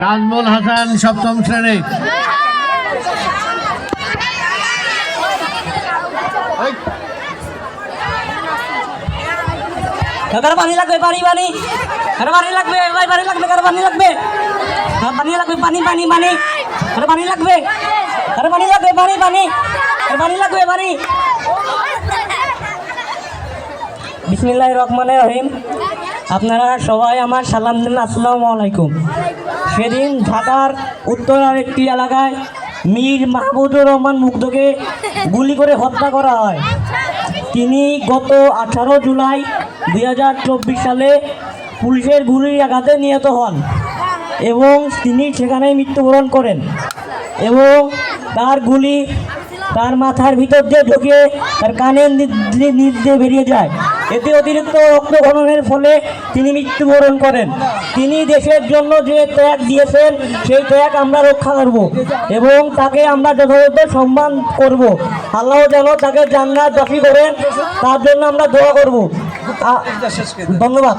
নাজমুল হাসান সপ্তম শ্রেণি। কারও পানি লাগবে পানি পানি কারও পানি লাগবে ভাই পানি লাগবে কারও পানি লাগবে। পানি লাগবে পানি পানি পানি কারও পানি লাগবে কারও পানি লাগবে পানি পানি কারও পানি লাগবে পানি বিসমিল্লাহ রহমানের রহিম। আপনারা সবাই আমার সালাম দিন, আসসালামু আলাইকুম। সেদিন ঢাকার উত্তরার একটি এলাকায় মীর মাহবুদুর রহমান মুগ্ধকে গুলি করে হত্যা করা হয়। তিনি গত আঠারো জুলাই দুই হাজার চব্বিশ সালে পুলিশের গুলির আঘাতে নিহত হন এবং তিনি সেখানেই মৃত্যুবরণ করেন এবং তার গুলি তার মাথার ভিতর দিয়ে ঢুকে তার কানের নি- নি- দিয়ে বেরিয়ে যায়। এতে অতিরিক্ত রক্তক্ষরণের ফলে তিনি মৃত্যুবরণ করেন। তিনি দেশের জন্য যে ত্যাগ দিয়েছেন, সেই ত্যাগ আমরা রক্ষা করব এবং তাকে আমরা যথাযথ সম্মান করব। আল্লাহ যেন তাকে জান্নাত বাসী করেন, তার জন্য আমরা দোয়া করব। ধন্যবাদ।